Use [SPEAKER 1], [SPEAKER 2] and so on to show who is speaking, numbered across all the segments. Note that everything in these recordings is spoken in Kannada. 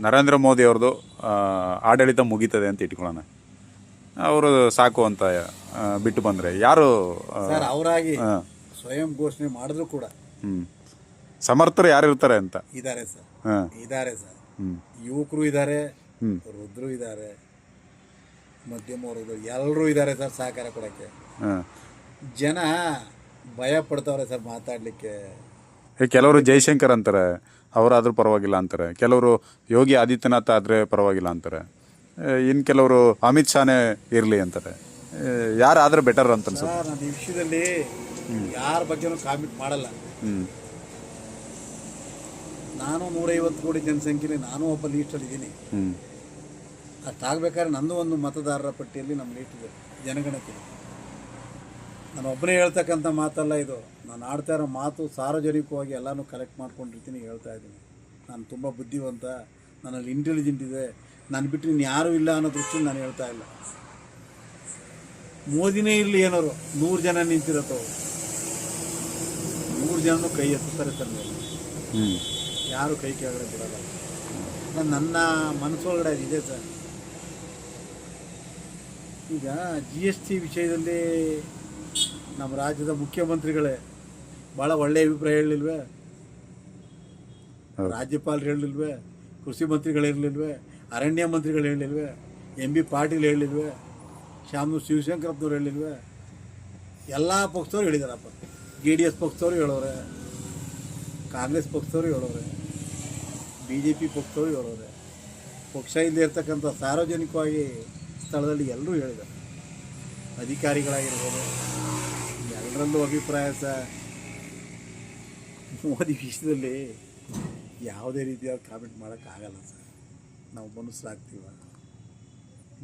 [SPEAKER 1] ನರೇಂದ್ರ ಮೋದಿ ಅವ್ರದ್ದು ಆಡಳಿತ ಮುಗೀತದೆ ಅಂತ ಇಟ್ಕೊಳ್ಳೋಣ. ಅವರು ಸಾಕು ಅಂತ ಬಿಟ್ಟು ಬಂದರೆ. ಯಾರು
[SPEAKER 2] ಸರ್ ಅವರಾಗಿ. ಸ್ವಯಂ ಘೋಷಣೆ ಮಾಡಿದ್ರು ಕೂಡ.
[SPEAKER 1] ಸಮರ್ಥರು ಯಾರು ಇರ್ತಾರೆ ಅಂತ?
[SPEAKER 2] ಇದಾರೆ ಸರ್.
[SPEAKER 1] ಹಾಂ.
[SPEAKER 2] ಇದ್ದಾರೆ ಸರ್. ಯುವಕರು ಇದ್ದಾರೆ. ವೃದ್ಧರು ಇದ್ದಾರೆ ಮಧ್ಯಮ ವರ್ಗದ ಎಲ್ಲರೂ ಇದ್ದಾರೆ ಸರ್ ಸಹಕಾರ ಕೊಡೋಕ್ಕೆ. ಜನ ಭಯ ಪಡ್ತಾವ್ರೆ ಸರ್ ಮಾತಾಡಲಿಕ್ಕೆ.
[SPEAKER 1] ಕೆಲವರು ಜೈಶಂಕರ್ ಅಂತಾರೆ ಅವರಾದರೂ ಪರವಾಗಿಲ್ಲ ಅಂತಾರೆ. ಕೆಲವರು ಯೋಗಿ ಆದಿತ್ಯನಾಥ್ ಆದರೆ ಪರವಾಗಿಲ್ಲ ಅಂತಾರೆ. ಇನ್ನು ಕೆಲವರು ಅಮಿತ್ ಶಾನೇ ಇರಲಿ ಅಂತಾರೆ. ಯಾರಾದ್ರೆ ಬೆಟರ್ ಅಂತ ಅನ್ಸುತ್ತೆ.
[SPEAKER 2] ಸರ್ ನಾನು ಈ ವಿಷಯದಲ್ಲಿ ಯಾರ ಬಗ್ಗೆನೂ ಕಾಮೆಂಟ್ ಮಾಡಲ್ಲ.
[SPEAKER 1] ಹ್ಞೂ
[SPEAKER 2] ನಾನು ನೂರೈವತ್ತು ಕೋಟಿ ಜನಸಂಖ್ಯೆಯಲ್ಲಿ ನಾನು ಒಬ್ಬ ಲೀಸ್ಟಲ್ಲಿ ಇದ್ದೀನಿ.
[SPEAKER 1] ಹ್ಞೂ
[SPEAKER 2] ಅಷ್ಟಾಗಬೇಕಾದ್ರೆ ನಂದು ಒಂದು ಮತದಾರರ ಪಟ್ಟಿಯಲ್ಲಿ ನಮ್ಮ ಲೀಸ್ಟ್ ಇದೆ ಜನಗಣತಿ ನಾನು ಒಬ್ಬನೇ ಹೇಳ್ತಕ್ಕಂಥ ಮಾತಲ್ಲ ಇದು. ನಾನು ಆಡ್ತಾ ಇರೋ ಮಾತು ಸಾರ್ವಜನಿಕವಾಗಿ ಎಲ್ಲನೂ ಕಲೆಕ್ಟ್ ಮಾಡ್ಕೊಂಡಿರ್ತೀನಿ ಹೇಳ್ತಾ ಇದ್ದೀನಿ. ನಾನು ತುಂಬ ಬುದ್ಧಿವಂತ ನನ್ನಲ್ಲಿ ಇಂಟೆಲಿಜೆಂಟ್ ಇದೆ. ನಾನು ಬಿಟ್ಟರೆ ಇನ್ಯಾರೂ ಇಲ್ಲ ಅನ್ನೋ ದೃಷ್ಟಿಯಲ್ಲಿ ನಾನು ಹೇಳ್ತಾ ಇಲ್ಲ. ಮೋದಿನೇ ಇರಲಿ ಏನೋರು ನೂರು ಜನ ನಿಂತಿರತ್ತೋ. ನೂರು ಜನನು ಕೈ ಎತ್ತಾರೆ ತನ್ನ
[SPEAKER 1] ಹ್ಞೂ
[SPEAKER 2] ಯಾರು ಕೈ ಕೆಳಗಡೆ ಬಿಡಲ್ಲ. ನಾನು ನನ್ನ ಮನಸ್ಸೊಳಗಡೆ ಇದೆ ಸರ್. ಈಗ ಜಿ ಎಸ್ ಟಿ ವಿಷಯದಲ್ಲಿ ನಮ್ಮ ರಾಜ್ಯದ ಮುಖ್ಯಮಂತ್ರಿಗಳೇ ಭಾಳ ಒಳ್ಳೆಯ ಅಭಿಪ್ರಾಯ ಹೇಳಲಿಲ್ವೇ? ರಾಜ್ಯಪಾಲರು ಹೇಳಲಿಲ್ವೇ? ಕೃಷಿ ಮಂತ್ರಿಗಳು ಇರಲಿಲ್ವೇ ಅರಣ್ಯ ಮಂತ್ರಿಗಳು ಹೇಳಲಿಲ್ವೇ? ಎಂ ಬಿ ಪಾಟೀಲ್ ಹೇಳಲಿಲ್ವೇ? ಶ್ಯಾಮು ಶಿವಶಂಕರಪ್ಪನವ್ರು ಹೇಳಿಲ್ವೇ ಎಲ್ಲ ಪಕ್ಷದವ್ರು ಹೇಳಿದಾರಪ್ಪ. ಜೆ ಡಿ ಎಸ್ ಪಕ್ಷದವ್ರು ಹೇಳೋರೆ ಕಾಂಗ್ರೆಸ್ ಪಕ್ಷದವ್ರು ಹೇಳೋರೆ ಬಿ ಜೆ ಪಿ ಪಕ್ಷದವ್ರು ಹೇಳೋರೆ. ಪಕ್ಷ ಇಲ್ಲದೆ ಇರ್ತಕ್ಕಂಥ ಸಾರ್ವಜನಿಕವಾಗಿ ಸ್ಥಳದಲ್ಲಿ ಎಲ್ಲರೂ ಹೇಳಿದ್ದಾರೆ ಅಧಿಕಾರಿಗಳಾಗಿರ್ಬೋದು ಎಲ್ಲರಲ್ಲೂ ಅಭಿಪ್ರಾಯ ಸಹ ಮೋದಿ ವಿಷಯದಲ್ಲಿ ಯಾವುದೇ ರೀತಿಯಾದ ಕಾಮೆಂಟ್ ಮಾಡೋಕ್ಕಾಗಲ್ಲ ಸರ್. ನಾವು ಮನುಷ್ಯರಾಗ್ತೀವ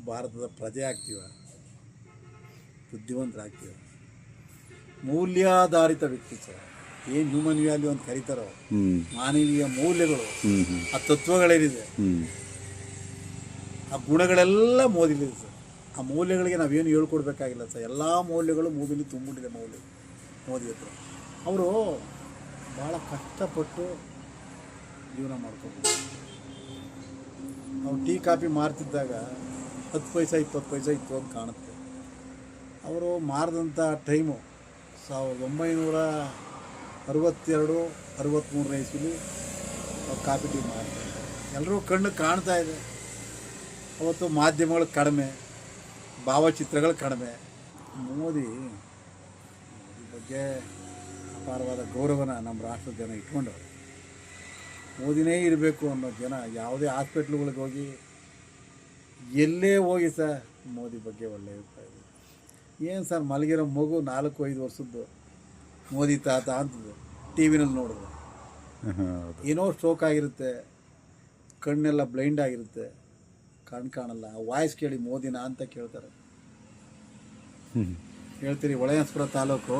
[SPEAKER 2] ಭಾರತದ ಪ್ರಜೆ ಆಗ್ತೀವ ಬುದ್ಧಿವಂತರಾಗ್ತೀವ. ಮೌಲ್ಯಾಧಾರಿತ ವ್ಯಕ್ತಿ ಸರ್. ಏನು ಹ್ಯೂಮನ್ ವ್ಯಾಲ್ಯೂ ಅಂತ ಕರೀತಾರೋ ಮಾನವೀಯ ಮೌಲ್ಯಗಳು ಆ ತತ್ವಗಳೇನಿದೆ ಆ ಗುಣಗಳೆಲ್ಲ ಮೋದಿಲಿದೆ ಸರ್. ಆ ಮೌಲ್ಯಗಳಿಗೆ ನಾವೇನು ಹೇಳ್ಕೊಡ್ಬೇಕಾಗಿಲ್ಲ ಸರ್. ಎಲ್ಲ ಮೌಲ್ಯಗಳು ಮೂವಿಲಿ ತುಂಬಿಟ್ಟಿದೆ ಮೌಲ್ಯ. ಮೋದಿ ಹತ್ರ. ಅವರು ಭಾಳ ಕಷ್ಟಪಟ್ಟು ಜೀವನ ಮಾಡ್ಕೊಂಡು ಅವ್ರು ಟೀ, ಕಾಫಿ ಮಾರ್ತಿದ್ದಾಗ ಹತ್ತು ಪೈಸೆ ಇಪ್ಪತ್ತು ಪೈಸ ಇತ್ತು ಅಂತ ಕಾಣುತ್ತೆ. ಅವರು ಮಾರಿದಂಥ ಟೈಮು ಸಾವಿರದ ಒಂಬೈನೂರ ಅರವತ್ತೆರಡು ಅರವತ್ತ್ಮೂರನೇ ಇಸ್ವಿಲಿ ಅವ್ರು ಕಾಫಿ ಟೀ ಮಾರ್ತಾರೆ. ಎಲ್ಲರೂ ಕಣ್ಣು ಕಾಣ್ತಾ ಇದೆ. ಅವತ್ತು ಮಾಧ್ಯಮಗಳು ಕಡಿಮೆ. ಭಾವಚಿತ್ರಗಳು ಕಡಿಮೆ. ಮೋದಿ ಮೋದಿ ಬಗ್ಗೆ ಅಪಾರವಾದ ಗೌರವನ ನಮ್ಮ ರಾಷ್ಟ್ರದ ಜನ ಇಟ್ಕೊಂಡವ್ರು. ಮೋದಿನೇ ಇರಬೇಕು ಅನ್ನೋ ಜನ ಯಾವುದೇ ಹಾಸ್ಪಿಟ್ಲ್ಗಳಿಗೆ ಹೋಗಿ ಎಲ್ಲೇ ಹೋಗಿ ಸರ್ ಮೋದಿ ಬಗ್ಗೆ ಒಳ್ಳೆ ಅಭಿಪ್ರಾಯ ಏನು ಸರ್ ಮಲಗಿರೋ ಮಗು ನಾಲ್ಕು ಐದು ವರ್ಷದ್ದು? ಮೋದಿ ತಾತ ಅಂತದ್ದು ಟಿ ವಿನಲ್ಲಿ ನೋಡಿದ್ರು ಏನೋ ಸ್ಟ್ರೋಕ್ ಆಗಿರುತ್ತೆ ಕಣ್ಣೆಲ್ಲ ಬ್ಲೈಂಡ್ ಆಗಿರುತ್ತೆ. ಕಣ್ಣು ಕಾಣಲ್ಲ ವಾಯ್ಸ್ ಕೇಳಿ ಮೋದಿನ ಅಂತ ಕೇಳ್ತಾರೆ. ಹೇಳ್ತೀರಿ ಒಳಯನ್ಸ್ಪುರ ತಾಲೂಕು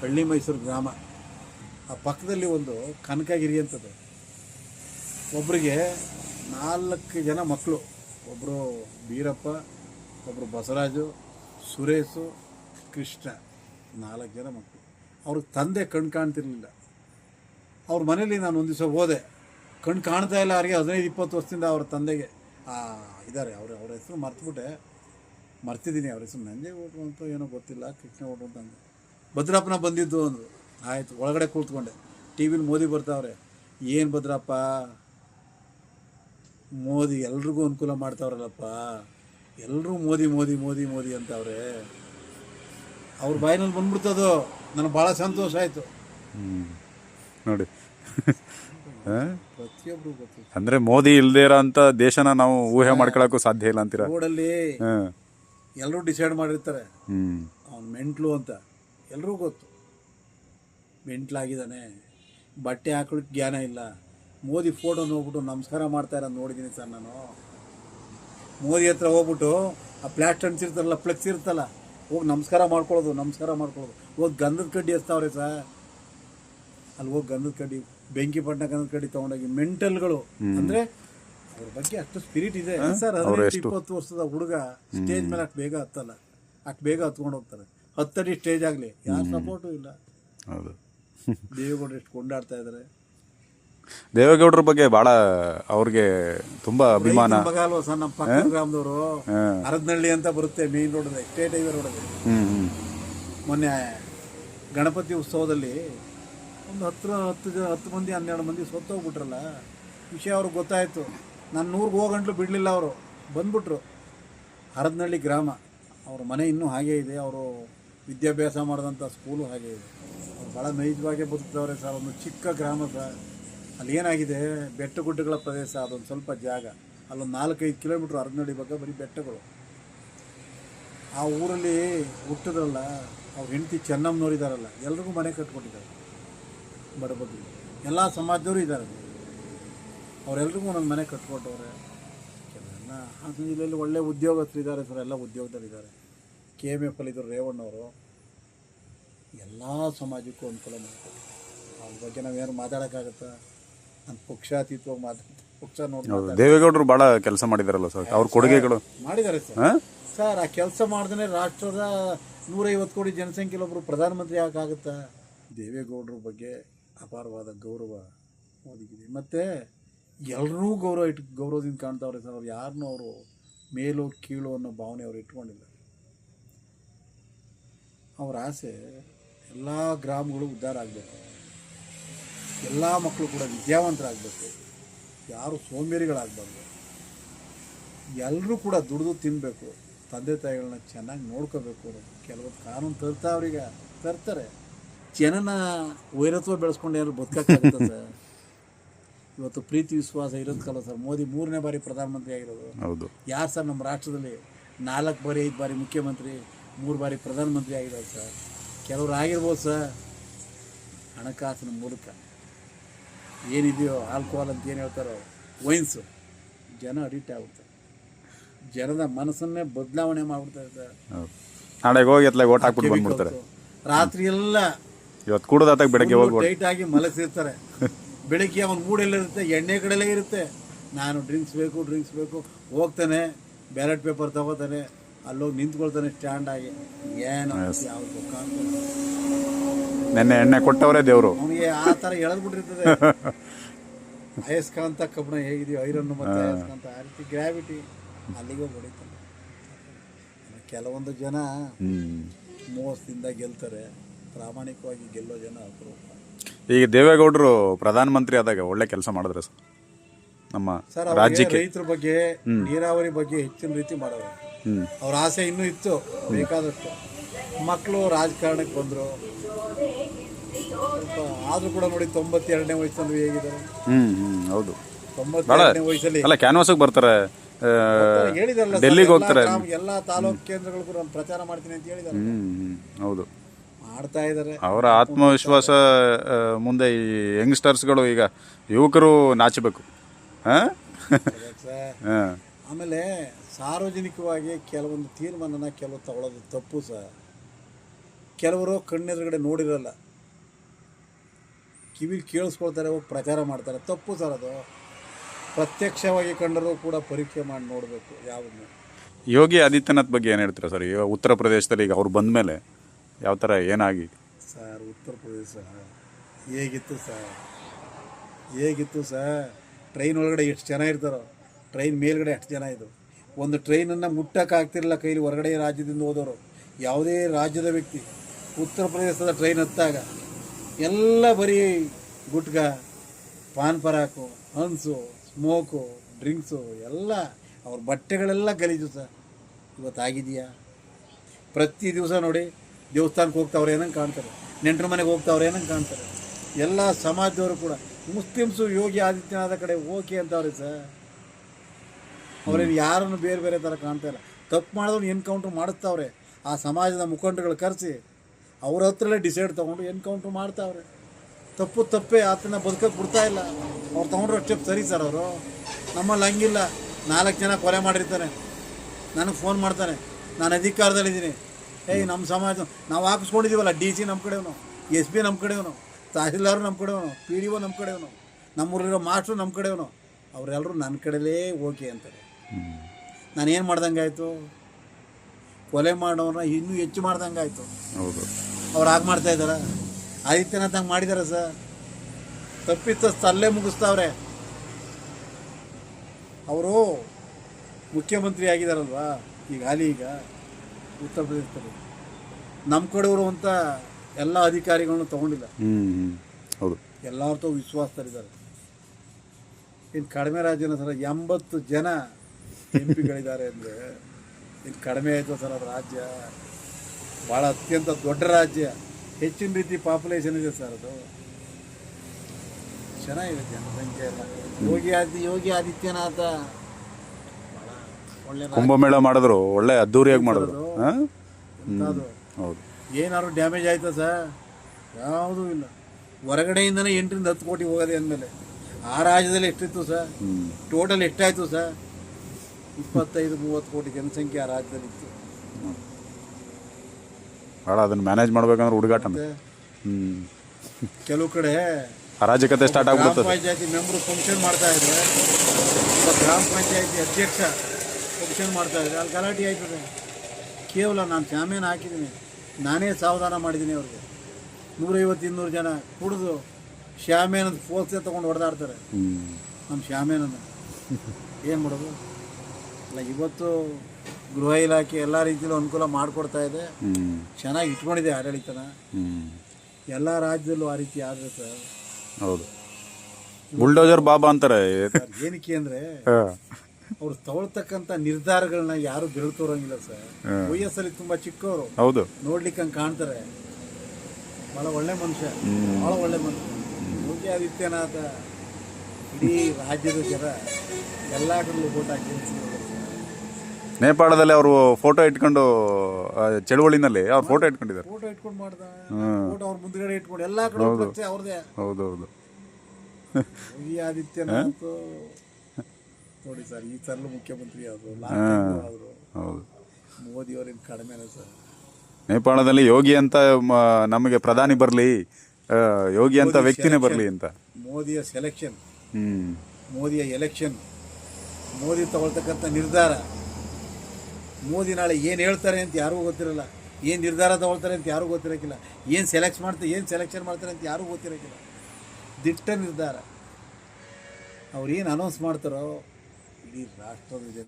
[SPEAKER 2] ಹಳ್ಳಿ ಮೈಸೂರು ಗ್ರಾಮ. ಆ ಪಕ್ಕದಲ್ಲಿ ಒಂದು ಕನಕಗಿರಿ ಅಂತದೆ. ಒಬ್ಬರಿಗೆ ನಾಲ್ಕು ಜನ ಮಕ್ಕಳು ಒಬ್ಬರು ಬೀರಪ್ಪ ಒಬ್ಬರು ಬಸವರಾಜು ಸುರೇಶು ಕೃಷ್ಣ. ನಾಲ್ಕು ಜನ ಮಕ್ಕಳು ಅವ್ರಿಗೆ ತಂದೆ ಕಣ್ ಕಾಣ್ತಿರ್ಲಿಲ್ಲ. ಅವ್ರ ಮನೇಲಿ ನಾನು ಒಂದು ದಿವಸ ಹೋದೆ. ಕಣ್ಣು ಕಾಣ್ತಾ ಇಲ್ಲ ಅವ್ರಿಗೆ ಹದಿನೈದು ಇಪ್ಪತ್ತು ವರ್ಷದಿಂದ ಅವ್ರ ತಂದೆಗೆ. ಇದ್ದಾರೆ ಅವ್ರ ಅವ್ರ ಹೆಸರು ಮರ್ತುಬಿಟ್ಟೆ. ಮರ್ತಿದ್ದೀನಿ ಅವ್ರ ಹೆಸರು. ನಂಜೆ ಓಟು ಅಂತ ಏನೋ ಗೊತ್ತಿಲ್ಲ ಕೃಷ್ಣ ಓಟು ಅಂತ ಭದ್ರಪ್ಪನ ಬಂದಿದ್ದು ಅಂದರು. ಆಯಿತು, ಒಳಗಡೆ ಕೂತ್ಕೊಂಡೆ. ಟಿ ವಿಲಿ ಮೋದಿ ಬರ್ತಾವ್ರೆ. ಏನು ಭದ್ರಪ್ಪ? ಮೋದಿ ಎಲ್ರಿಗೂ ಅನುಕೂಲ ಮಾಡ್ತಾವ್ರಲ್ಲಪ್ಪ. ಎಲ್ಲರೂ ಮೋದಿ ಮೋದಿ ಮೋದಿ ಮೋದಿ ಅಂತವ್ರೆ. ಅವ್ರ ಬಾಯಿನಲ್ಲಿ ಬಂದ್ಬಿಡ್ತದೋ? ನನಗೆ ಭಾಳ ಸಂತೋಷ ಆಯಿತು.
[SPEAKER 1] ನೋಡಿ. ಅಂದರೆ ಮೋದಿ ಇಲ್ದೇ ಇರೋ ಅಂಥ ದೇಶನ ನಾವು ಊಹೆ ಮಾಡ್ಕೊಳಕ್ಕೂ ಸಾಧ್ಯ ಇಲ್ಲ ಅಂತೀರ?
[SPEAKER 2] ರೋಡಲ್ಲಿ
[SPEAKER 1] ಹಾಂ.
[SPEAKER 2] ಎಲ್ಲರೂ ಡಿಸೈಡ್ ಮಾಡಿರ್ತಾರೆ.
[SPEAKER 1] ಹ್ಮ್.
[SPEAKER 2] ಅವ್ನು ಮೆಂಟ್ಲು ಅಂತ. ಎಲ್ಲರೂ ಗೊತ್ತು. ಮೆಂಟ್ಲಾಗಿದ್ದಾನೆ. ಬಟ್ಟೆ ಹಾಕೊಳಕ್ಕೆ ಜ್ಞಾನ ಇಲ್ಲ. ಮೋದಿ ಫೋಟೋ ನೋಡ್ಬಿಟ್ಟು ನಮಸ್ಕಾರ ಮಾಡ್ತಾ ಇರೋ ನೋಡಿದ್ದೀನಿ ಸರ್ ನಾನು. ಮೋದಿ ಹತ್ರ ಹೋಗ್ಬಿಟ್ಟು ಆ ಪ್ಲಾಸ್ಟ್ ಇರ್ತಾರಲ್ಲ ಫ್ಲೆಕ್ಸ್ ಇರ್ತಲ್ಲ. ಹೋಗಿ ನಮಸ್ಕಾರ ಮಾಡ್ಕೊಳ್ಳೋದು ನಮಸ್ಕಾರ ಮಾಡ್ಕೊಳ್ಳೋದು. ಹೋಗಿ ಗಂಧದ ಕಡ್ಡಿ ಹಚ್ತಾವ್ರೆ ಸರ್. ಅಲ್ಲಿ ಹೋಗಿ ಗಂಧದ ಕಡ್ಡಿ ಬೆಂಕಿ ಪಟ್ಟಣ ಗಂಧದ ಕಡ್ಡಿ ತೊಗೊಂಡೋಗಿ ಮೆಂಟಲ್ಗಳು ಅಂದ್ರೆ ಅವ್ರ ಬಗ್ಗೆ ಅಷ್ಟು ಸ್ಪಿರಿಟ್ ಇದೆ. ಸರ್ ಇಪ್ಪತ್ತು ವರ್ಷದ ಹುಡುಗ ಸ್ಟೇಜ್ ಮೇಲೆ ಅಷ್ಟು ಬೇಗ ಹತ್ತಲ್ಲ. ಅಷ್ಟು ಬೇಗ ಹತ್ಕೊಂಡು ಹೋಗ್ತಾರೆ. ಹತ್ತಡಿ ಸ್ಟೇಜ್ ಆಗಲಿ. ಯಾರು ಸಪೋರ್ಟು ಇಲ್ಲ.
[SPEAKER 1] ಹೌದು.
[SPEAKER 2] ದೇವೇಗೌಡರು ಎಷ್ಟು ಕೊಂಡಾಡ್ತಾ ಇದ್ದಾರೆ
[SPEAKER 1] ದೇವೇಗೌಡರ ಬಗ್ಗೆ ಬಹಳ ಅವ್ರಿಗೆ ತುಂಬಾ ಅಭಿಮಾನ.
[SPEAKER 2] ಸರ್ ನಮ್ಮ ಪಕ್ಕದ ಗ್ರಾಮದವರು? ಅರದನಹಳ್ಳಿ ಅಂತ ಬರುತ್ತೆ ಮೇನ್ ರೋಡ್ ಸ್ಟೇಟ್ ಹೈವೇ
[SPEAKER 1] ಹ್ಞೂ
[SPEAKER 2] ಮೊನ್ನೆ ಗಣಪತಿ ಉತ್ಸವದಲ್ಲಿ ಒಂದು ಹತ್ತು ಹತ್ತು ಜ ಹತ್ತು ಮಂದಿ, ಹನ್ನೆರಡು ಮಂದಿ ಸತ್ತೋಗ್ಬಿಟ್ರಲ್ಲ ವಿಷಯ ಅವ್ರಿಗೆ ಗೊತ್ತಾಯಿತು. ನಾನು ನೂರಿಗೆ ಹೋಗಂಟ್ಲು ಬಿಡಲಿಲ್ಲ ಅವರು. ಬಂದ್ಬಿಟ್ರು. ಹರದನಹಳ್ಳಿ ಗ್ರಾಮ. ಅವ್ರ ಮನೆ ಇನ್ನೂ ಹಾಗೇ ಇದೆ. ಅವರು ವಿದ್ಯಾಭ್ಯಾಸ ಮಾಡಿದಂಥ ಸ್ಕೂಲು ಹಾಗೇ ಇದೆ. ಅವ್ರು ಭಾಳ ನೈಜವಾಗೇ ಬದುಕ್ತವ್ರೆ ಸರ್. ಒಂದು ಚಿಕ್ಕ ಗ್ರಾಮ ಸರ್. ಅಲ್ಲಿ ಏನಾಗಿದೆ? ಬೆಟ್ಟ ಗುಡ್ಡಗಳ ಪ್ರದೇಶ, ಅದೊಂದು ಸ್ವಲ್ಪ ಜಾಗ. ಅಲ್ಲೊಂದು ನಾಲ್ಕೈದು ಕಿಲೋಮೀಟ್ರ್ ಹರದನಹಳ್ಳಿ ಬಗ್ಗೆ ಬರೀ ಬೆಟ್ಟಗಳು. ಆ ಊರಲ್ಲಿ ಹುಟ್ಟಿದ್ರಲ್ಲ, ಅವ್ರ ಹೆಂಡತಿ ಚೆನ್ನಮ್ಮನವ್ರು ಎಲ್ರಿಗೂ ಮನೆ ಕಟ್ಕೊಂಡಿದ್ದಾರೆ. ಬಡಬಗ್ಗರು ಎಲ್ಲ ಸಮಾಜದವರು ಇದ್ದಾರೆ. ಅವರೆಲ್ರಿಗೂ ಒಂದೊಂದು ಮನೆ ಕಟ್ಕೊಟ್ಟವ್ರೆ. ಕೆಲವೆಲ್ಲ ಹಾಸನ ಜಿಲ್ಲೆಯಲ್ಲಿ ಒಳ್ಳೆ ಉದ್ಯೋಗಸ್ಥರು ಇದ್ದಾರೆ ಸರ್ ಎಲ್ಲ ಉದ್ಯೋಗದಲ್ಲಿದ್ದಾರೆ ಕೆ ಎಂ ಎಫ್ ಅಲ್ಲಿದ್ದರು ರೇವಣ್ಣವರು. ಎಲ್ಲ ಸಮಾಜಕ್ಕೂ ಅನುಕೂಲ ಮಾಡ್ತಾರೆ ಅವ್ರ ಬಗ್ಗೆ ನಾವೇನು ಮಾತಾಡೋಕ್ಕಾಗತ್ತಾ? ನಾನು ಪಕ್ಷಾತೀತವಾಗಿ ಮಾತಾಡ್ತೀನಿ ಪಕ್ಷ ನೋಡಿ
[SPEAKER 1] ದೇವೇಗೌಡರು ಭಾಳ ಕೆಲಸ ಮಾಡಿದಾರಲ್ಲ ಸರ್? ಅವ್ರ ಕೊಡುಗೆಗಳು.
[SPEAKER 2] ಮಾಡಿದ್ದಾರೆ ಸರ್. ಸರ್ ಆ ಕೆಲಸ ಮಾಡಿದ್ರೆ ರಾಷ್ಟ್ರದ ನೂರೈವತ್ತು ಕೋಟಿ ಜನಸಂಖ್ಯೆಯಲ್ಲಿ ಒಬ್ಬರು ಪ್ರಧಾನಮಂತ್ರಿ ಆಗೋಕ್ಕಾಗುತ್ತಾ ದೇವೇಗೌಡರ ಬಗ್ಗೆ ಅಪಾರವಾದ ಗೌರವ ಒದಗಿದೆ ಮತ್ತು ಎಲ್ಲರೂ ಗೌರವ ಇಟ್ಟು ಗೌರವದಿಂದ ಕಾಣ್ತಾವ್ರೆ ಸರ್ ಅವ್ರು. ಯಾರನ್ನೂ ಅವರು ಮೇಲೋ ಕೀಳು ಅನ್ನೋ ಭಾವನೆ ಅವ್ರು ಇಟ್ಕೊಂಡಿಲ್ಲ. ಅವ್ರ ಆಸೆ ಎಲ್ಲ ಗ್ರಾಮಗಳು ಉದ್ಧಾರ ಆಗಬೇಕು. ಎಲ್ಲ ಮಕ್ಕಳು ಕೂಡ ವಿದ್ಯಾವಂತರಾಗಬೇಕು. ಯಾರು ಸೋಮೇರಿಗಳಾಗಬಾರ್ದು ಎಲ್ಲರೂ ಕೂಡ ದುಡಿದು ತಿನ್ನಬೇಕು ತಂದೆ ತಾಯಿಗಳನ್ನ ಚೆನ್ನಾಗಿ ನೋಡ್ಕೋಬೇಕು ಕೆಲವೊಂದು ಕಾನೂನು ತರ್ತಾವ್ರೀಗ ತರ್ತಾರೆ. ಜನನ ವೈರತ್ವ ಬೆಳೆಸ್ಕೊಂಡು ಯಾರು ಬದುಕಕ್ಕಾಗುತ್ತೆ ಸರ್? ಇವತ್ತು ಪ್ರೀತಿ ವಿಶ್ವಾಸ ಇರೋದಕ್ಕಲ್ಲ ಸರ್. ಮೋದಿ ಮೂರನೇ ಬಾರಿ ಪ್ರಧಾನಮಂತ್ರಿ ಆಗಿರೋದು.
[SPEAKER 1] ಹೌದು.
[SPEAKER 2] ಯಾರು ಸರ್ ನಮ್ಮ ರಾಷ್ಟ್ರದಲ್ಲಿ ನಾಲ್ಕು ಬಾರಿ ಐದು ಬಾರಿ ಮುಖ್ಯಮಂತ್ರಿ ಮೂರು ಬಾರಿ ಪ್ರಧಾನಮಂತ್ರಿ ಆಗಿರೋದು ಸರ್? ಕೆಲವ್ರು ಆಗಿರ್ಬೋದು ಸರ್. ಹಣಕಾಸಿನ ಮೂಲಕ. ಏನಿದೆಯೋ ಆಲ್ಕೋಹಾಲ್ ಅಂತ ಏನು ಹೇಳ್ತಾರೋ ವೈನ್ಸು. ಜನ ಅಡಿಕ್ಟ್ ಆಗುತ್ತೆ ಜನದ ಮನಸ್ಸನ್ನೇ ಬದಲಾವಣೆ ಮಾಡ್ಬಿಡ್ತಾರೆ ಸರ್.
[SPEAKER 1] ನಾಳೆಗೆ ಹೋಗಿ ಓಟ್ ಹಾಕ್ಬಿಟ್ಟು ಬಂದ್ಬಿಡ್ತಾರೆ.
[SPEAKER 2] ರಾತ್ರಿ ಎಲ್ಲ
[SPEAKER 1] ಇವತ್ತು ಕುಡ್ದಾತಾಗ ಬೆಳಗ್ಗೆ ಹೋಗ್ಬೋದು
[SPEAKER 2] ಟೈಟ್ ಆಗಿ ಮಲಸಿರ್ತಾರೆ ಬೆಳಗ್ಗೆ ಅವನ ಮೂಡೆಲ್ಲಿರುತ್ತೆ ಎಣ್ಣೆ ಕಡೆಲೇ ಇರುತ್ತೆ. ನಾನು ಡ್ರಿಂಕ್ಸ್ ಬೇಕು ಡ್ರಿಂಕ್ಸ್ ಬೇಕು. ಹೋಗ್ತಾನೆ ಬ್ಯಾಲೆಟ್ ಪೇಪರ್ ತಗೋತಾನೆ ಅಲ್ಲೋಗಿ ನಿಂತ್ಕೊಳ್ತಾನೆ ಸ್ಟ್ಯಾಂಡ್ ಆಗಿ. ಏನು
[SPEAKER 1] ನೆನ್ನೆ ಎಣ್ಣೆ ಕೊಟ್ಟವರೇ ದೇವರು.
[SPEAKER 2] ಅವನಿಗೆ ಆ ಥರ ಎಳೆದ್ಬಿಟ್ಟಿರ್ತದೆ. ಅಯಸ್ಕಾಂತ ಕಬ್ಬಣ ಹೇಗಿದೆಯೋ ಐರನ್ ಮತ್ತೆ ಅಯಸ್ಕಾಂತ. ಆ ರೀತಿ ಗ್ರಾವಿಟಿ ಅಲ್ಲಿಗೆ ಹೊಡಿತಾನೆ. ಕೆಲವೊಂದು ಜನ ಮೋಸದಿಂದ ಗೆಲ್ತಾರೆ. ಪ್ರಾಮಾಣಿಕವಾಗಿ ಗೆಲ್ಲೋ ಜನ ಅಪರೂಪ.
[SPEAKER 1] ಈಗ ದೇವೇಗೌಡರು ಪ್ರಧಾನಮಂತ್ರಿ ಆದಾಗ ಒಳ್ಳೆ ಕೆಲಸ ಮಾಡಿದ್ರೆ ಸರ್. ನಮ್ಮ
[SPEAKER 2] ಸರ್ ಅವ್ರಿಗೆ
[SPEAKER 1] ರಾಜ್ಯಕ್ಕೆ.
[SPEAKER 2] ರೈತರ ಬಗ್ಗೆ ನೀರಾವರಿ ಬಗ್ಗೆ ಹೆಚ್ಚಿನ ರೀತಿ ಮಾಡೋರು.
[SPEAKER 1] ಹ್ಞೂ
[SPEAKER 2] ಅವ್ರ ಆಸೆ ಇನ್ನೂ ಇತ್ತು ಬೇಕಾದಷ್ಟು. ಮಕ್ಕಳು ರಾಜಕಾರಣಕ್ಕೆ ಬಂದರು. ಸ್ವಲ್ಪ ಆದರೂ ಕೂಡ ನೋಡಿ ತೊಂಬತ್ತೆರಡನೇ ವಯಸ್ಸಲ್ಲಿ ಹೇಗಿದ್ದಾರೆ.
[SPEAKER 1] ಹ್ಞೂ ಹ್ಞೂ ಹೌದು.
[SPEAKER 2] ತೊಂಬತ್ತೆರಡನೇ ವಯಸ್ಸಲ್ಲಿ.
[SPEAKER 1] ಅಲ್ಲ ಕ್ಯಾನ್ವಾಸಿಗೆ ಬರ್ತಾರೆ ಆ,
[SPEAKER 2] ಹೇಳಿದಾರಲ್ಲ
[SPEAKER 1] ಡೆಲ್ಲಿಗೆ ಹೋಗ್ತಾರೆ.
[SPEAKER 2] ಎಲ್ಲ ತಾಲೂಕು ಕೇಂದ್ರಗಳಿಗೂ ನಾನು ಪ್ರಚಾರ ಮಾಡ್ತೀನಿ ಅಂತ ಹೇಳಿದ್ದಾರೆ
[SPEAKER 1] ಹ್ಞೂ ಹ್ಞೂ ಹೌದು.
[SPEAKER 2] ಮಾಡ್ತಾ ಇದ್ದಾರೆ
[SPEAKER 1] ಅವರ ಆತ್ಮವಿಶ್ವಾಸ ಮುಂದೆ ಈ ಯಂಗ್ಸ್ಟರ್ಸ್ಗಳು ಈಗ ಯುವಕರು ನಾಚಬೇಕು. ಹಾಂ?
[SPEAKER 2] ಸರ್
[SPEAKER 1] ಹಾಂ.
[SPEAKER 2] ಆಮೇಲೆ ಸಾರ್ವಜನಿಕವಾಗಿ ಕೆಲವೊಂದು ತೀರ್ಮಾನನ ಕೆಲವು ತಗೊಳ್ಳೋದು ತಪ್ಪು ಸರ್. ಕೆಲವರು ಕಣ್ಣೆದುರುಗಡೆ ನೋಡಿರಲ್ಲ. ಕಿವಿಲಿ ಕೇಳಿಸ್ಕೊಳ್ತಾರೆ ಹೋಗಿ ಪ್ರಚಾರ ಮಾಡ್ತಾರೆ. ತಪ್ಪು ಸರ್ ಅದು. ಪ್ರತ್ಯಕ್ಷವಾಗಿ ಕಂಡರೂ ಕೂಡ ಪರೀಕ್ಷೆ ಮಾಡಿ ನೋಡಬೇಕು ಯಾವ
[SPEAKER 1] ಯೋಗಿ ಆದಿತ್ಯನಾಥ್ ಬಗ್ಗೆ ಏನು ಹೇಳ್ತೀರಾ ಸರ್? ಈಗ ಉತ್ತರ ಪ್ರದೇಶದಲ್ಲಿ ಈಗ ಅವ್ರು ಬಂದ ಮೇಲೆ ಯಾವ ಥರ ಏನಾಗಿ?
[SPEAKER 2] ಸರ್, ಉತ್ತರ ಪ್ರದೇಶ ಹೇಗಿತ್ತು ಸರ್? ಹೇಗಿತ್ತು ಸರ್? ಟ್ರೈನ್ ಒಳಗಡೆ ಎಷ್ಟು ಜನ ಇರ್ತಾರೋ, ಟ್ರೈನ್ ಮೇಲ್ಗಡೆ ಎಷ್ಟು ಜನ ಇದ್ದರು ಒಂದು ಟ್ರೈನನ್ನು ಮುಟ್ಟೋಕ್ಕಾಗ್ತಿರಲಿಲ್ಲ ಕೈಲಿ ಹೊರಗಡೆ ರಾಜ್ಯದಿಂದ ಹೋದವರು. ಯಾವುದೇ ರಾಜ್ಯದ ವ್ಯಕ್ತಿ ಉತ್ತರ ಪ್ರದೇಶದ ಟ್ರೈನ್ ಹತ್ತಾಗ ಎಲ್ಲ ಬರೀ ಗುಟ್ಕ, ಪಾನ್ ಪರಾಕು, ಹನ್ಸು, ಸ್ಮೋಕು, ಡ್ರಿಂಕ್ಸು, ಎಲ್ಲ ಅವ್ರ ಬಟ್ಟೆಗಳೆಲ್ಲ ಗಲೀಜು ಸರ್. ಇವತ್ತಾಗಿದೆಯಾ? ಪ್ರತಿ ದಿವಸ ನೋಡಿ ದೇವಸ್ಥಾನಕ್ಕೆ ಹೋಗ್ತಾವ್ರೆ ಏನಂಗೆ ಕಾಣ್ತಾರೆ. ನೆಂಟರ ಮನೆಗೆ ಹೋಗ್ತಾವ್ರೆ ಏನಂಗೆ ಕಾಣ್ತಾರೆ. ಎಲ್ಲ ಸಮಾಜದವರು ಕೂಡ. ಮುಸ್ಲಿಮ್ಸು ಯೋಗಿ ಆದಿತ್ಯನಾಥ ಕಡೆ ಓಕೆ ಅಂತವ್ರೆ ಸರ್. ಅವ್ರೇನು ಯಾರನ್ನು ಬೇರೆ ಬೇರೆ ಥರ ಕಾಣ್ತಾ ಇಲ್ಲ. ತಪ್ಪು ಮಾಡಿದ್ರು ಎನ್ಕೌಂಟ್ರ್ ಮಾಡಿಸ್ತಾವ್ರೆ. ಆ ಸಮಾಜದ ಮುಖಂಡರುಗಳು ಕರೆಸಿ ಅವ್ರ ಹತ್ರಲ್ಲೇ ಡಿಸೈಡ್ ತೊಗೊಂಡು ಎನ್ಕೌಂಟ್ರ್ ಮಾಡ್ತಾವ್ರೆ. ತಪ್ಪು ತಪ್ಪೇ ಆತನ ಬದುಕಕ್ಕೆ ಬಿಡ್ತಾ ಇಲ್ಲ. ಅವ್ರು ತೊಗೊಂಡ್ರು ಸ್ಟೆಪ್ ಸರಿ ಸರ್ ಅವರು. ನಮ್ಮಲ್ಲಿ ಹಂಗಿಲ್ಲ. ನಾಲ್ಕು ಜನ ಕೊಲೆ ಮಾಡಿರ್ತಾನೆ ನನಗೆ ಫೋನ್ ಮಾಡ್ತಾನೆ ನಾನು ಅಧಿಕಾರದಲ್ಲಿದ್ದೀನಿ. ಏಯ್ ನಮ್ಮ ಸಮಾಜ ನಾವು ಹಾಕಿಸ್ಕೊಂಡಿದ್ದೀವಲ್ಲ ಡಿ ಸಿ ನಮ್ಮ ಕಡೆಯವನು ಎಸ್ ಬಿ ನಮ್ಮ ಕಡೆವ್ ನಾವು ತಹಸೀಲ್ದಾರ್ ನಮ್ಮ ಕಡೆಯವನು ಪಿ ಡಿ ಒ ನಮ್ಮ ಕಡೆಯವನು ನಮ್ಮೂರಿರೋ ಮಾಸ್ಟ್ರು ನಮ್ಮ ಕಡೆಯವನು ಅವರೆಲ್ಲರೂ ನನ್ನ ಕಡೆಲೇ ಓಕೆ ಅಂತಾರೆ. ನಾನು ಏನು ಮಾಡ್ದಂಗೆ ಆಯಿತು? ಕೊಲೆ ಮಾಡೋರನ್ನ ಇನ್ನೂ ಹೆಚ್ಚು ಮಾಡ್ದಂಗೆ ಆಯಿತು.
[SPEAKER 1] ಹೌದು.
[SPEAKER 2] ಅವ್ರು ಹಾಗೆ ಮಾಡ್ತಾ ಇದ್ದಾರ? ಆದಿತ್ಯನಾಥ್ ಹಂಗೆ ಮಾಡಿದಾರ ಸರ್? ತಪ್ಪಿತಸ್ಥ ಅಲ್ಲೇ ಮುಗಿಸ್ತಾವ್ರೆ. ಅವರು ಮುಖ್ಯಮಂತ್ರಿ ಆಗಿದಾರಲ್ವಾ ಈಗ ಅಲ್ಲಿ ಈಗ? ಉತ್ತರ ಪ್ರದೇಶದಲ್ಲಿ ನಮ್ಮ ಕಡೆಯವರು ಅಂತ ಎಲ್ಲ ಅಧಿಕಾರಿಗಳನ್ನ ತಗೊಂಡಿಲ್ಲ.
[SPEAKER 1] ಹೌದು.
[SPEAKER 2] ಎಲ್ಲರ ತೋ ವಿಶ್ವಾಸದಲ್ಲಿದ್ದಾರೆ. ಇನ್ನು ಕಡಿಮೆ ರಾಜ್ಯನ ಸರ ಎಂಬತ್ತು ಜನ ಎಂ ಪಿಗಳಿದ್ದಾರೆ ಅಂದರೆ ಇನ್ನು ಕಡಿಮೆ ಆಯಿತು ಸರ್ ಅದು ರಾಜ್ಯ. ಭಾಳ ಅತ್ಯಂತ ದೊಡ್ಡ ರಾಜ್ಯ. ಹೆಚ್ಚಿನ ರೀತಿ ಪಾಪ್ಯುಲೇಷನ್ ಇದೆ ಸರ್ ಅದು. ಚೆನ್ನಾಗಿದೆ ಜನಸಂಖ್ಯೆ ಎಲ್ಲ. ಯೋಗಿ ಆದಿ ಯೋಗಿ ಆದಿತ್ಯನಾಥ
[SPEAKER 1] ಕುಂಭಮೇಳ ಮಾಡಿದ್ರು ಒಳ್ಳೆ ಅದ್ದೂರಿಯಾಗಿ ಮಾಡಿದ್ರು. ಹೌದು.
[SPEAKER 2] ಏನಾದ್ರು ಡ್ಯಾಮೇಜ್ ಆಯ್ತಾ ಸರ್ ಯಾವುದೂ ಇಲ್ಲ. ಹೊರಗಡೆಯಿಂದನೇ ಎಂಟರಿಂದ ಹತ್ತು ಕೋಟಿ ಹೋಗೋದೆ ಅಂದಮೇಲೆ. ಆ ರಾಜ್ಯದಲ್ಲಿ ಎಷ್ಟಿತ್ತು ಸರ್ ಟೋಟಲ್ ಎಷ್ಟಾಯಿತು ಸರ್ ಇಪ್ಪತ್ತೈದು ಮೂವತ್ತು ಕೋಟಿ ಜನಸಂಖ್ಯೆ ಆ ರಾಜ್ಯದಲ್ಲಿ ಇತ್ತು.
[SPEAKER 1] ಭಾಳ ಅದನ್ನು ಮ್ಯಾನೇಜ್ ಮಾಡ್ಬೇಕಂದ್ರೆ ಹುಡುಗಾಟ
[SPEAKER 2] ಕೆಲವು ಕಡೆ
[SPEAKER 1] ಅರಾಜಕತೆ ಸ್ಟಾರ್ಟ್
[SPEAKER 2] ಗ್ರಾಮ
[SPEAKER 1] ಪಂಚಾಯಿತಿ
[SPEAKER 2] ಪಂಚಾಯತಿ ಮೆಂಬರು ಫಂಕ್ಷನ್ ಮಾಡ್ತಾ ಇದ್ರೆ ಗ್ರಾಮ ಪಂಚಾಯತಿ ಅಧ್ಯಕ್ಷ ಫಂಕ್ಷನ್ ಮಾಡ್ತಾ ಇದ್ರೆ ಅಲ್ಲಿ ಗಲಾಟೆ ಆಯ್ತದೆ. ಕೇವಲ ನಾನು ಜಾಮೀನು ಹಾಕಿದ್ದೀನಿ. ನಾನೇ ಸಾವಧಾನ ಮಾಡಿದ್ದೀನಿ ಅವ್ರಿಗೆ. ನೂರೈವತ್ತು ಇನ್ನೂರು ಜನ ಕುಡಿದು ಶಾಮಿಯಾನದ ಫೋರ್ಸೆ ತೊಗೊಂಡು ಹೊಡೆದಾಡ್ತಾರೆ. ನಮ್ಮ ಶ್ಯಾಮೇನ ಏನು ಮಾಡೋದು? ಅಲ್ಲ ಇವತ್ತು ಗೃಹ ಇಲಾಖೆ ಎಲ್ಲ ರೀತಿಯಲ್ಲೂ ಅನುಕೂಲ ಮಾಡಿಕೊಡ್ತಾ ಇದೆ. ಚೆನ್ನಾಗಿ ಇಟ್ಕೊಂಡಿದೆ ಆಡಳಿತನ. ಎಲ್ಲ ರಾಜ್ಯದಲ್ಲೂ ಆ ರೀತಿ ಆದರೆ ಸರ್
[SPEAKER 1] ಹೌದು. ಬುಲ್ಡೋಜರ್ ಬಾಬಾ ಅಂತಾರೆ.
[SPEAKER 2] ಏನಕ್ಕೆ ಅಂದರೆ ಅವ್ರು ತಗೊಳ್ತಕ್ಕಂತ ನಿರ್ಧಾರಗಳನ್ನ ಯಾರು ಬೆಳ್ತೋರಂಗಿಲ್ಲ ಸರ್. ವಯಸ್ಸಲ್ಲಿ ತುಂಬಾ ಚಿಕ್ಕವರು.
[SPEAKER 1] ಹೌದು.
[SPEAKER 2] ನೋಡ್ಲಿಕ್ಕೆ ಹಂಗೆ ಕಾಣ್ತಾರೆ. ಬಹಳ ಒಳ್ಳೆ ಮನುಷ್ಯ ಬಹಳ ಒಳ್ಳೆ ಮನುಷ್ಯ. ಯೋಗಿ ಆದಿತ್ಯನಾಥ ಇಡೀ ರಾಜ್ಯದ ಜನ ಎಲ್ಲ ಕಡೆ ಓಟ್ ಹಾಕಿ
[SPEAKER 1] ನೇಪಾಳದಲ್ಲಿ ಅವರು ಫೋಟೋ ಇಟ್ಕೊಂಡು ಚಳುವಳಿನಲ್ಲಿ ಅವ್ರು ಫೋಟೋ ಇಟ್ಕೊಂಡಿದ್ದಾರೆ.
[SPEAKER 2] ಫೋಟೋ ಇಟ್ಕೊಂಡು ಮಾಡ್ದ ಫೋಟೋ ಅವ್ರ ಮುಂದ್ಗಡೆ ಇಟ್ಕೊಂಡು ಎಲ್ಲ ಕಡೆ ಅವ್ರದೇ.
[SPEAKER 1] ಹೌದು ಹೌದು.
[SPEAKER 2] ಯೋಗಿ ಆದಿತ್ಯನಾಥ್ ನೋಡಿ ಸರ್ ಈ ಸಲ ಮುಖ್ಯಮಂತ್ರಿ ಆದರು ಆದ್ರು
[SPEAKER 1] ಹೌದು.
[SPEAKER 2] ಮೋದಿ ಅವ್ರಿನ್ ಕಡಿಮೆನೇ ಸರ್?
[SPEAKER 1] ನೇಪಾಳದಲ್ಲಿ ಯೋಗಿ ಅಂತ ಮ- ನಮಗೆ ಪ್ರಧಾನಿ ಬರಲಿ ಯೋಗಿ ಅಂತ ವ್ಯಕ್ತಿನೇ ಬರಲಿ ಅಂತ.
[SPEAKER 2] ಮೋದಿಯ ಸೆಲೆಕ್ಷನ್
[SPEAKER 1] ಹ್ಞೂ
[SPEAKER 2] ಮೋದಿಯ ಎಲೆಕ್ಷನ್ ಮೋದಿ ತಗೊಳ್ತಕ್ಕಂಥ ನಿರ್ಧಾರ. ಮೋದಿ ನಾಳೆ ಏನು ಹೇಳ್ತಾರೆ ಅಂತ ಯಾರಿಗೂ ಗೊತ್ತಿರಲ್ಲ. ಏನು ನಿರ್ಧಾರ ತಗೊಳ್ತಾರೆ ಅಂತ ಯಾರಿಗೂ ಗೊತ್ತಿರೋಕ್ಕಿಲ್ಲ ಏನು ಸೆಲೆಕ್ಟ್ ಮಾಡ್ತಾರೆ ಏನು ಸೆಲೆಕ್ಷನ್ ಮಾಡ್ತಾರೆ ಅಂತ ಯಾರಿಗೂ ಗೊತ್ತಿರೋಕ್ಕಿಲ್ಲ ದಿಟ್ಟ ನಿರ್ಧಾರ. ಅವ್ರು ಏನು ಅನೌನ್ಸ್ ಮಾಡ್ತಾರೋ ಇಡೀ ರಾಷ್ಟ್ರದ ಜನ